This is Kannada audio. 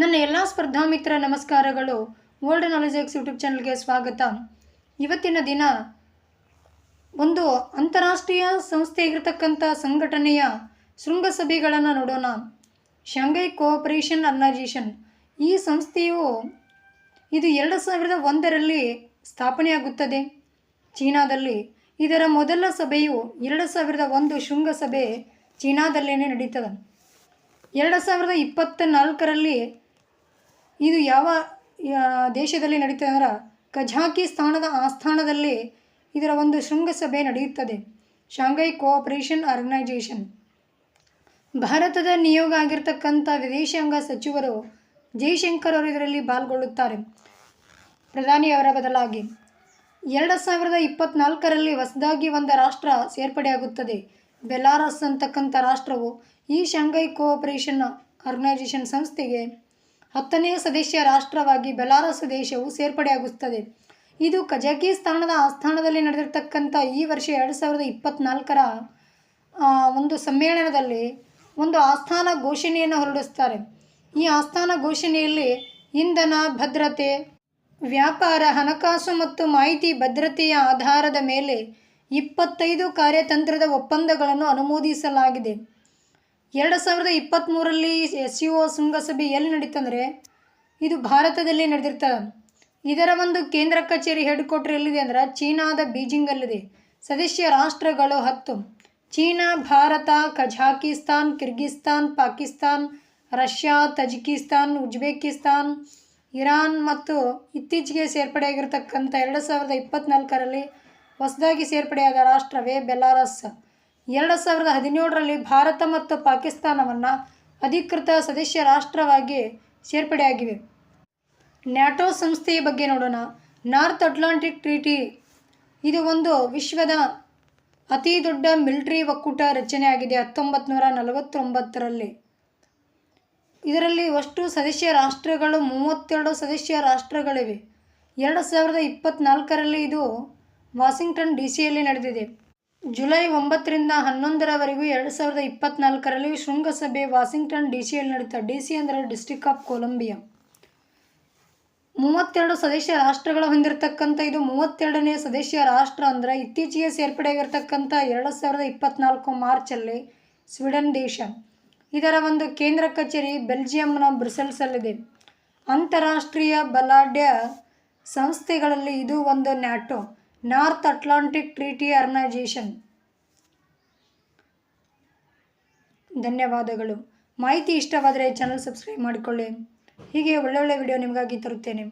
ನನ್ನ ಎಲ್ಲ ಸ್ಪರ್ಧಾ ಮಿತ್ರ ನಮಸ್ಕಾರಗಳು. ವರ್ಲ್ಡ್ ನಾಲೆಜ್ ಎಕ್ಸ್ ಯೂಟ್ಯೂಬ್ ಚಾನಲ್ಗೆ ಸ್ವಾಗತ. ಇವತ್ತಿನ ದಿನ ಒಂದು ಅಂತಾರಾಷ್ಟ್ರೀಯ ಸಂಸ್ಥೆ ಆಗಿರತಕ್ಕಂಥ ಸಂಘಟನೆಯ ಶೃಂಗಸಭೆಗಳನ್ನು ನೋಡೋಣ. ಶಾಂಘೈ ಕೋಆಪರೇಷನ್ ಆರ್ಗನೈಜೇಷನ್ ಈ ಸಂಸ್ಥೆಯು ಇದು ಎರಡು ಸಾವಿರದ ಒಂದರಲ್ಲಿ ಸ್ಥಾಪನೆಯಾಗುತ್ತದೆ. ಚೀನಾದಲ್ಲಿ. ಇದರ ಮೊದಲ ಸಭೆಯು ಎರಡು ಸಾವಿರದ ಒಂದು ಶೃಂಗಸಭೆ ಚೀನಾದಲ್ಲೇ ನಡೀತದೆ. ಎರಡು ಸಾವಿರದ ಇಪ್ಪತ್ತ ನಾಲ್ಕರಲ್ಲಿ ಇದು ಯಾವ ದೇಶದಲ್ಲಿ ನಡೀತದೆ ಅಂದ್ರೆ ಕಜಾಕಿಸ್ತಾನದ ಆಸ್ಥಾನದಲ್ಲಿ ಇದರ ಒಂದು ಶೃಂಗಸಭೆ ನಡೆಯುತ್ತದೆ. ಶಾಂಘೈ ಕೋಆಪರೇಷನ್ ಆರ್ಗನೈಜೇಷನ್ ಭಾರತದ ನಿಯೋಗ ಆಗಿರ್ತಕ್ಕಂಥ ವಿದೇಶಾಂಗ ಸಚಿವರು ಜೈಶಂಕರ್ ಅವರು ಇದರಲ್ಲಿ ಪಾಲ್ಗೊಳ್ಳುತ್ತಾರೆ. ಪ್ರಧಾನಿಯವರ ಬದಲಾಗಿ. ಎರಡು ಸಾವಿರದ ಇಪ್ಪತ್ನಾಲ್ಕರಲ್ಲಿ ಹೊಸದಾಗಿ ಒಂದು ರಾಷ್ಟ್ರ ಸೇರ್ಪಡೆಯಾಗುತ್ತದೆ. ಬೆಲಾರಸ್ ಅಂತಕ್ಕಂಥ ರಾಷ್ಟ್ರವು ಈ ಶಾಂಘೈ ಕೋಆಪರೇಷನ್ ಆರ್ಗನೈಜೇಷನ್ ಸಂಸ್ಥೆಗೆ ಹತ್ತನೇ ಸದಸ್ಯ ರಾಷ್ಟ್ರವಾಗಿ ಬೆಲಾರಸ್ ದೇಶವು ಸೇರ್ಪಡೆಯಾಗುತ್ತದೆ. ಇದು ಕಜಕಿಸ್ತಾನದ ಆಸ್ಥಾನದಲ್ಲಿ ನಡೆದಿರ್ತಕ್ಕಂಥ ಈ ವರ್ಷ ಎರಡು ಸಾವಿರದ ಇಪ್ಪತ್ನಾಲ್ಕರ ಒಂದು ಸಮ್ಮೇಳನದಲ್ಲಿ ಒಂದು ಆಸ್ಥಾನ ಘೋಷಣೆಯನ್ನು ಹೊರಡಿಸ್ತಾರೆ ಈ ಆಸ್ಥಾನ ಘೋಷಣೆಯಲ್ಲಿ ಇಂಧನ, ಭದ್ರತೆ, ವ್ಯಾಪಾರ, ಹಣಕಾಸು ಮತ್ತು ಮಾಹಿತಿ ಭದ್ರತೆಯ ಆಧಾರದ ಮೇಲೆ ಇಪ್ಪತ್ತೈದು ಕಾರ್ಯತಂತ್ರದ ಒಪ್ಪಂದಗಳನ್ನು ಅನುಮೋದಿಸಲಾಗಿದೆ. ಎರಡು ಸಾವಿರದ ಇಪ್ಪತ್ತ್ಮೂರರಲ್ಲಿ ಎಸ್ ಸಿ ಒ ಶೃಂಗಸಭೆ ಎಲ್ಲಿ ನಡೀತಂದರೆ ಇದು ಭಾರತದಲ್ಲಿ ನಡೆದಿರ್ತದೆ ಇದರ ಒಂದು ಕೇಂದ್ರ ಕಚೇರಿ ಹೆಡ್ ಕ್ವಾರ್ಟರ್ ಎಲ್ಲಿದೆ ಅಂದ್ರೆ ಚೀನಾದ ಬೀಜಿಂಗಲ್ಲಿದೆ ಸದಸ್ಯ ರಾಷ್ಟ್ರಗಳು ಹತ್ತು. China, Bharat, Kazakhstan, Kyrgyzstan, Pakistan, Russia, Tajikistan, Uzbekistan, Iran ಮತ್ತು ಇತ್ತೀಚೆಗೆ ಸೇರ್ಪಡೆಯಾಗಿರ್ತಕ್ಕಂಥ ಎರಡು ಸಾವಿರದ ಇಪ್ಪತ್ತ್ನಾಲ್ಕರಲ್ಲಿ ಹೊಸದಾಗಿ ಸೇರ್ಪಡೆಯಾದ ರಾಷ್ಟ್ರವೇ ಬೆಲಾರಸ್. ಎರಡು ಸಾವಿರದ ಹದಿನೇಳರಲ್ಲಿ ಭಾರತ ಮತ್ತು ಪಾಕಿಸ್ತಾನವನ್ನು ಅಧಿಕೃತ ಸದಸ್ಯ ರಾಷ್ಟ್ರವಾಗಿ ಸೇರ್ಪಡೆಯಾಗಿವೆ. ನ್ಯಾಟೋ ಸಂಸ್ಥೆಯ ಬಗ್ಗೆ ನೋಡೋಣ. North Atlantic treaty. ಇದು ಒಂದು ವಿಶ್ವದ ಅತಿ ದೊಡ್ಡ ಮಿಲಿಟರಿ ಒಕ್ಕೂಟ ರಚನೆಯಾಗಿದೆ ಹತ್ತೊಂಬತ್ತು ನೂರ ನಲವತ್ತೊಂಬತ್ತರಲ್ಲಿ ಇದರಲ್ಲಿ ಅಷ್ಟು ಸದಸ್ಯ ರಾಷ್ಟ್ರಗಳು, ಮೂವತ್ತೆರಡು ಸದಸ್ಯ ರಾಷ್ಟ್ರಗಳಿವೆ. ಎರಡು ಸಾವಿರದ ಇಪ್ಪತ್ತ್ನಾಲ್ಕರಲ್ಲಿ ಇದು ವಾಷಿಂಗ್ಟನ್ ಡಿ ಸಿಯಲ್ಲಿ ನಡೆದಿದೆ. ಜುಲೈ ಒಂಬತ್ತರಿಂದ ಹನ್ನೊಂದರವರೆಗೂ ಎರಡು ಸಾವಿರದ ಇಪ್ಪತ್ತ್ನಾಲ್ಕರಲ್ಲಿ ಶೃಂಗಸಭೆ ವಾಷಿಂಗ್ಟನ್ ಡಿ ಸಿಯಲ್ಲಿ ನಡೀತಾ ಡಿ ಸಿ ಅಂದರೆ ಡಿಸ್ಟ್ರಿಕ್ಟ್ ಆಫ್ ಕೊಲಂಬಿಯಾ. ಮೂವತ್ತೆರಡು ಸದಸ್ಯ ರಾಷ್ಟ್ರಗಳು ಹೊಂದಿರತಕ್ಕಂಥ ಇದು ಮೂವತ್ತೆರಡನೇ ಸದಸ್ಯ ರಾಷ್ಟ್ರ ಅಂದರೆ ಇತ್ತೀಚೆಗೆ ಸೇರ್ಪಡೆಯಾಗಿರ್ತಕ್ಕಂಥ ಎರಡು ಸಾವಿರದ ಇಪ್ಪತ್ತ್ನಾಲ್ಕು ಮಾರ್ಚಲ್ಲಿ ಸ್ವೀಡನ್ ದೇಶ. ಇದರ ಒಂದು ಕೇಂದ್ರ ಕಚೇರಿ ಬೆಲ್ಜಿಯಂನ ಬ್ರಿಸೆಲ್ಸಲ್ಲಿದೆ ಅಂತಾರಾಷ್ಟ್ರೀಯ ಬಲಾಢ್ಯ ಸಂಸ್ಥೆಗಳಲ್ಲಿ ಇದು ಒಂದು NATO. North Atlantic Treaty Organisation ಧನ್ಯವಾದಗಳು. ಮಾಹಿತಿ ಇಷ್ಟವಾದರೆ ಚಾನಲ್ ಸಬ್ಸ್ಕ್ರೈಬ್ ಮಾಡಿಕೊಳ್ಳಿ. ಹೀಗೆ ಒಳ್ಳೊಳ್ಳೆ ವಿಡಿಯೋ ನಿಮಗಾಗಿ ತರುತ್ತೇನೆ.